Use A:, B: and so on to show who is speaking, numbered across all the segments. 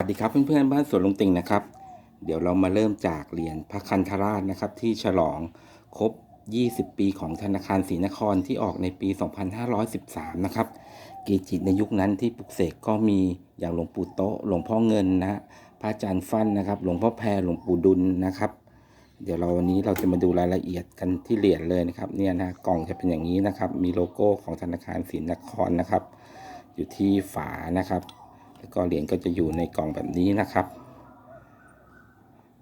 A: สวัสดีครับเพื่อนๆบ้านสวนลุงติงนะครับ เดี๋ยวเรามาเริ่มจากเหรียญพระคันธราชนะครับ ที่ฉลองครบ 20 ปีของธนาคารศรีนครที่ออกในปี 2513 นะครับเกจิตในยุคนั้นที่ปลุกเสกก็มีอย่างหลวงปู่โตหลวงพ่อเงินนะ พระอาจารย์ฟั่นนะครับ หลวงพ่อแพรหลวงปู่ดุลนะครับ เดี๋ยวเราวันนี้เราจะมาดูรายละเอียดกันที่เหรียญเลยนะครับเนี่ยนะกล่องจะเป็นอย่างนี้นะครับ มีโลโก้ของธนาคารศรีนครนะครับ อยู่ที่ฝานะครับ แล้วก็เหรียญก็จะอยู่ในกล่องแบบนี้นะครับ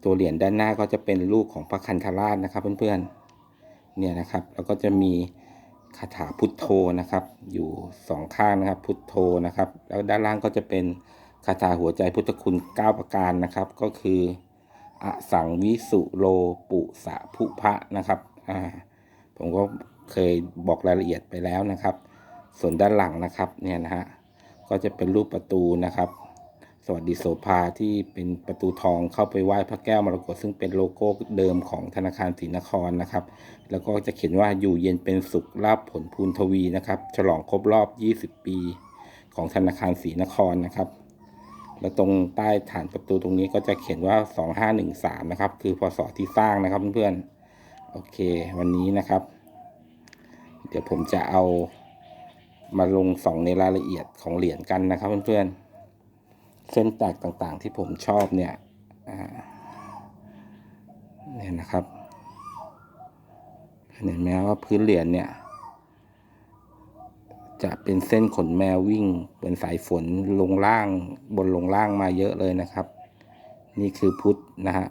A: ตัวเหรียญด้านหน้าก็จะเป็นรูปของพระคันธราชนะครับ เพื่อนๆ เนี่ยนะครับ แล้วก็จะมีคาถาพุทโธนะครับ อยู่สองข้างนะครับ พุทโธนะครับ แล้วด้านล่างก็จะเป็นคาถาหัวใจพุทธคุณ 9 ประการนะครับ ก็คืออสังวิสุโลปุสะภุพะนะครับ อ่า ผมก็เคยบอกรายละเอียดไปแล้วนะครับ ส่วนด้านหลังนะครับ เนี่ยนะฮะ ก็จะเป็นรูปประตูนะครับ สวัสดีโสภาที่เป็นประตูทองเข้าไปไหว้พระแก้วมรกตซึ่งเป็นโลโก้เดิมของธนาคารศรีนครนะครับ แล้วก็จะเขียนว่าอยู่เย็นเป็นสุขลาภผลพูนทวีนะครับ ฉลองครบรอบ 20 ปีของธนาคารศรีนครนะครับแล้วตรงใต้ฐานประตูตรงนี้ก็จะเขียนว่า 2513 นะครับ คือพศที่สร้างนะครับเพื่อนๆ โอเค วันนี้นะครับ เดี๋ยวผมจะเอา มาลงส่องในรายละเอียดของเหรียญกันนะครับเพื่อนๆ เส้นแตกต่างๆที่ผมชอบเนี่ยเนี่ยนะครับ เห็นไหมว่าพื้นเหรียญเนี่ย จะเป็นเส้นขนแมววิ่งเป็นสายฝนลงล่างบนลงล่างมาเยอะเลยนะครับ นี่คือพุทธนะฮะ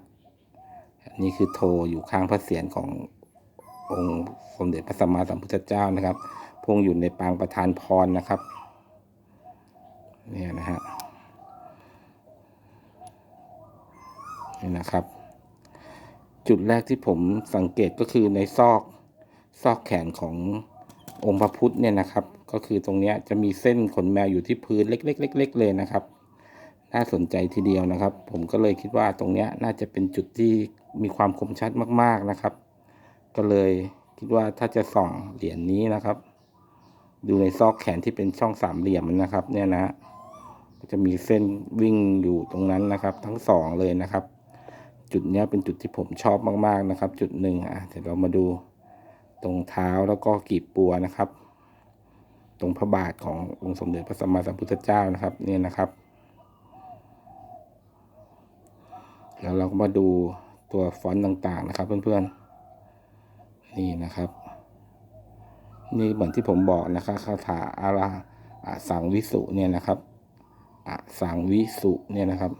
A: นี่คือโทอยู่ข้างพระเศียรขององค์สมเด็จพระสัมมาสัมพุทธเจ้านะครับ พงอยู่ในปางประธานพรนะครับเนี่ยนะฮะนี่นะครับ จุดแรกที่ผมสังเกตก็คือในซอกซอกแขนขององค์พระพุทธเนี่ยนะครับ ก็คือตรงนี้จะมีเส้นขนแมวอยู่ที่พื้นเล็กๆๆๆเลยนะครับ น่าสนใจทีเดียวนะครับ ผมก็เลยคิดว่าตรงนี้น่าจะเป็นจุดที่มีความคมชัดมาก ๆนะครับ ก็เลยคิดว่าถ้าจะส่องเหรียญนี้นะครับ ดูในซอกแขนที่เป็นช่องสามเหลี่ยมนะครับ เนี่ยนะก็จะมีเส้นวิ่งอยู่ตรงนั้นนะครับ ทั้งสองเลยนะครับ จุดนี้เป็นจุดที่ผมชอบมากๆนะครับ จุดหนึ่งอะเดี๋ยวเรามาดูตรงเท้าแล้วก็กีบปัวนะครับ ตรงพระบาทขององค์สมเด็จพระสัมมาสัมพุทธเจ้านะครับ เนี่ยนะครับ แล้วเราก็มาดูตัวฟอนต์ต่างๆนะครับ เพื่อนๆนี่นะครับ นี่เหมือนที่ผมบอกนะครับคาถาอาราอะสังวิสุเนี่ยนะครับอะสังวิสุเนี่ยนะครับ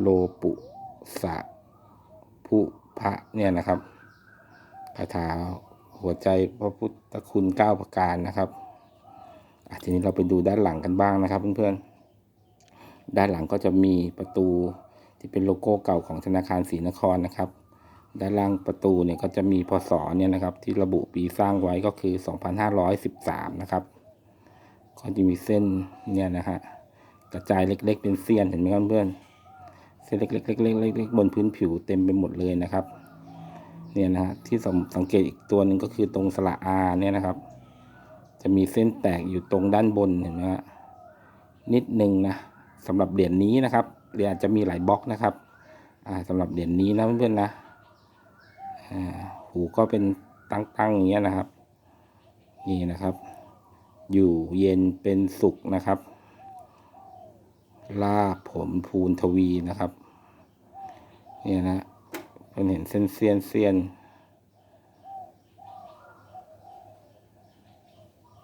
A: โลปุสะพุพระเนี่ยนะครับคาถาหัวใจพระพุทธคุณเก้าประการนะครับทีนี้เราไปดูด้านหลังกันบ้างนะครับเพื่อนๆด้านหลังก็จะมีประตูที่เป็นโลโก้เก่าของธนาคารศรีนครนะครับ ด้านล่างประตูเนี่ยก็จะมีพศเนี่ยนะครับ ที่ระบุปีสร้างไว้ก็คือ 2513 นะครับ ก็จะมีเส้นเนี่ยนะฮะกระจายเล็ก ๆ เป็นเสี้ยนเห็นไหมครับเพื่อนเส้นเล็กๆเล็กๆเล็กๆบนพื้นผิวเต็มไปหมดเลยนะครับ เนี่ยนะฮะที่สังเกตอีกตัวหนึ่งก็คือตรงสระอาเนี่ยนะครับ จะมีเส้นแตกอยู่ตรงด้านบนเห็นไหมฮะนิดหนึ่งนะสำหรับเหรียญนี้นะครับเหรียญอาจจะมีหลายบล็อกนะครับ อ่าสำหรับเหรียญนี้นะเพื่อนๆนะอ่า หูก็เป็นตั้งๆอย่างเงี้ยนะครับ นี่นะครับ อยู่เย็นเป็นสุขนะครับ ลาผลภูนทวีนะครับ เนี่ยนะเพื่อนเห็นเส้นเซียนเซียน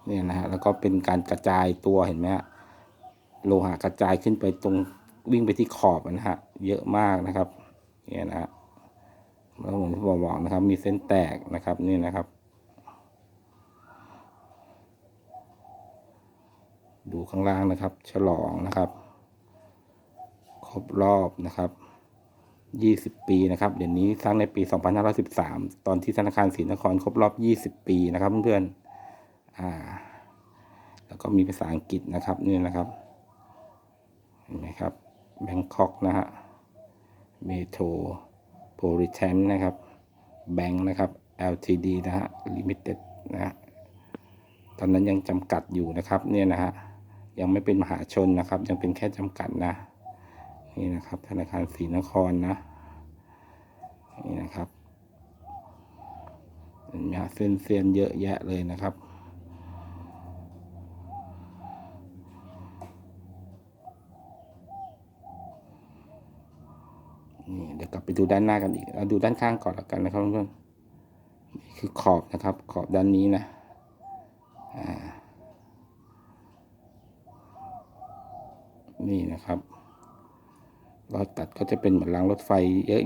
A: เนี่ยนะฮะแล้วก็เป็นการกระจายตัวเห็นไหมฮะโลหะกระจายขึ้นไปตรงวิ่งไปที่ขอบนะฮะ เยอะมากนะครับ เนี่ยนะฮะ แล้วผมที่บอกนะครับ มีเส้นแตกนะครับนี่นะครับ ดูข้างล่างนะครับ ฉลองนะครับ ครบรอบนะครับ20ปีนะครับเดี๋ยวนี้สร้างในปี2513ตอนที่ธนาคารศรีนครครบรอบ20ปีนะครับเพื่อนๆอ่า แล้วก็มีภาษาอังกฤษนะครับนี่นะครับเห็นไหมครับแบงคอกนะฮะเมโทร โพลิแทนนะครับแบงค์นะครับ LTD นะฮะ Limited นะฮะตอนนั้นยังจำกัดอยู่นะครับเนี่ยนะฮะยังไม่เป็นมหาชนนะครับ ยังเป็นแค่จำกัดนะนี่นะครับ ธนาคารศรีนครนะนี่นะครับเห็นไหมฮะเส้นเส้นเยอะแยะเลยนะครับ นี่เดี๋ยวกลับไปดูด้านหน้ากันอีกเอาดูด้านข้างก่อนแล้วกันนะครับเพื่อนๆนี่คือขอบนะครับ ขอบด้านนี้นะอ่านี่นะครับรอยตัดก็จะเป็นเหมือนรางรถไฟ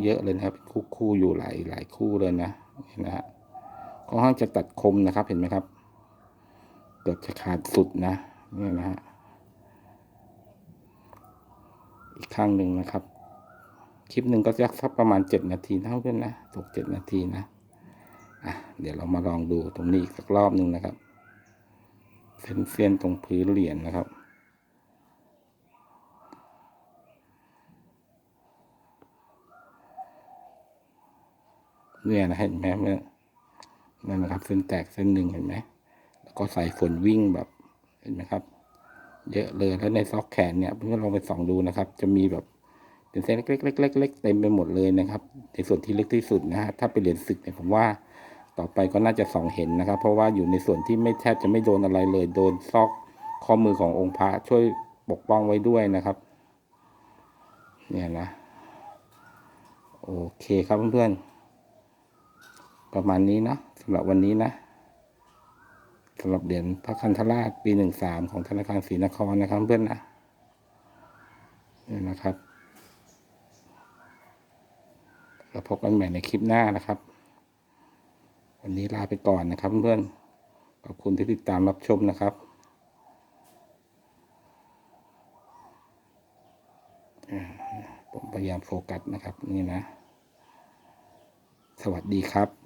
A: เยอะๆเลยนะครับเป็นคู่ๆอยู่หลายหลายคู่เลยนะเห็นนะฮะค่อนข้างจะตัดคมนะครับเห็นไหมครับ เกือบจะขาดสุดนะนี่นะฮะอีกข้างหนึ่งนะครับ คลิปหนึ่งก็จะสักประมาณเจ็ดนาทีเท่ากันนะตกเจ็ดนาทีนะอะเดี๋ยวเรามาลองดูตรงนี้อีกสักรอบหนึ่งนะครับ เส้นเส้นตรงพื้นเหรียญนะครับเนี่ยนะเห็นไหมเมื่อนั่นนะครับ เส้นแตกเส้นหนึ่งเห็นไหมแล้วก็ใสายฝนวิ่งแบบเห็นไหมครับ เยอะเลยแล้วในซอกแขนเนี่ยเพื่อนลองไปส่องดูนะครับ จะมีแบบ เป็นเส้นเล็กๆเล็กๆเต็มไปหมดเลยนะครับ ในส่วนที่เล็กที่สุดนะฮะถ้าเป็นเหรียญศึกเนี่ยผมว่าต่อไปก็น่าจะส่องเห็นนะครับ เพราะว่าอยู่ในส่วนที่ไม่แทบจะไม่โดนอะไรเลย โดนซอกข้อมือขององค์พระช่วยปกป้องไว้ด้วยนะครับ เนี่ยนะ โอเคครับเพื่อนๆ ประมาณนี้เนาะสำหรับวันนี้นะสำหรับเหรียญพระคันธราชปีหนึ่งสามของธนาคารศรีนครนะครับเพื่อนนะเนี่ยนะครับ แล้วพบกันใหม่ในคลิปหน้านะครับ วันนี้ลาไปก่อนนะครับเพื่อนขอบคุณที่ติดตามรับชมนะครับผมพยายามโฟกัสนะครับนี่นะ สวัสดีครับ